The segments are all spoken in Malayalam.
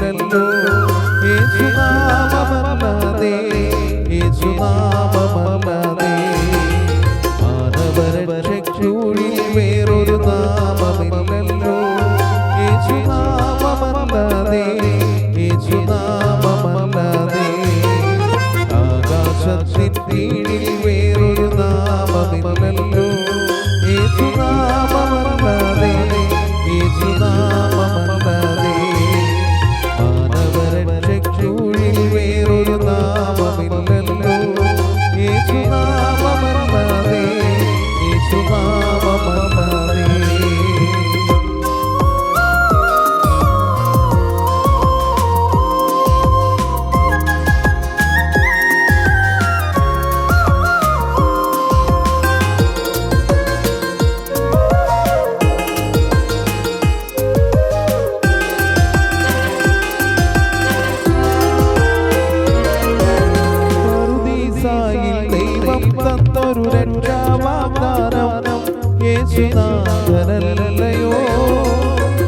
Lele. യേശുനാഥനല്ലയോ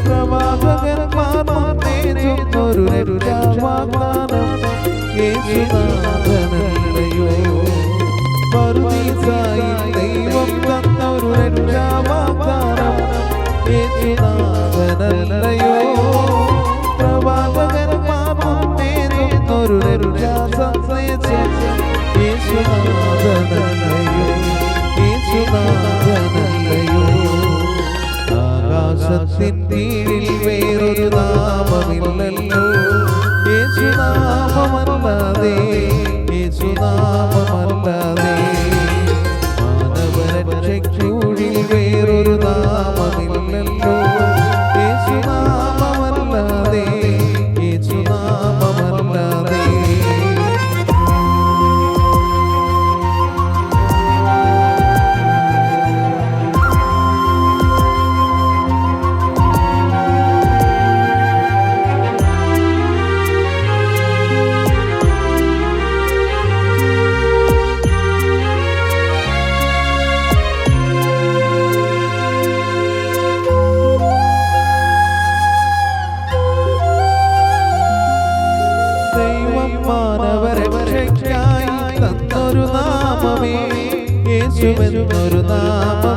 പ്രവാചകന്മാർ നേരുന്നൊരു വാഗ്ദാനം. യേശുനാഥ യേശുവെന്നൊരു നാമ.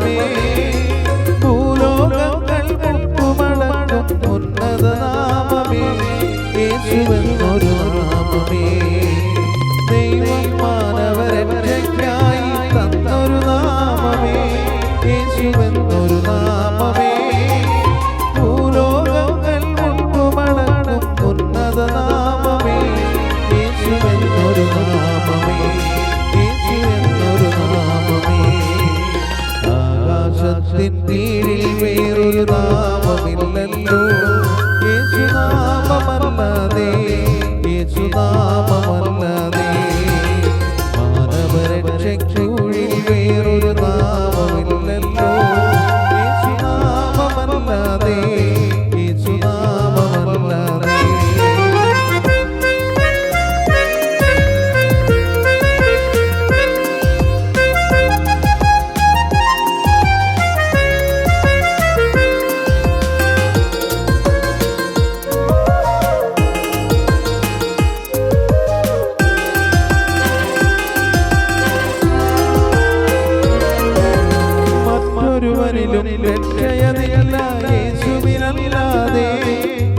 ഒരുവരിലും രക്ഷയതയല്ല യേശുവിനല്ലാതെ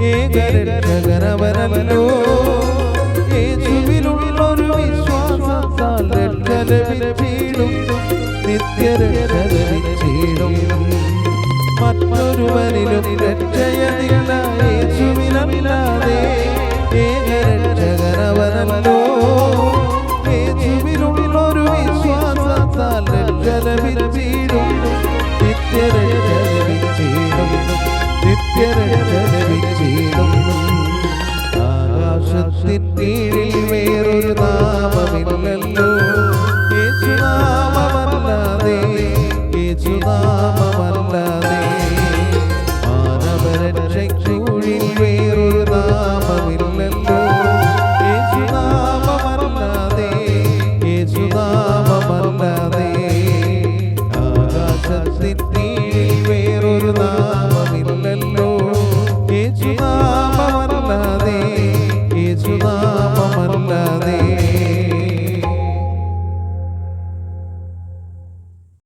ഏകരക്ഷകനവനല്ലോ യേശുവിലുള്ളൊരു മറ്റൊരുവരിലും രക്ഷയതയല്ല quiere.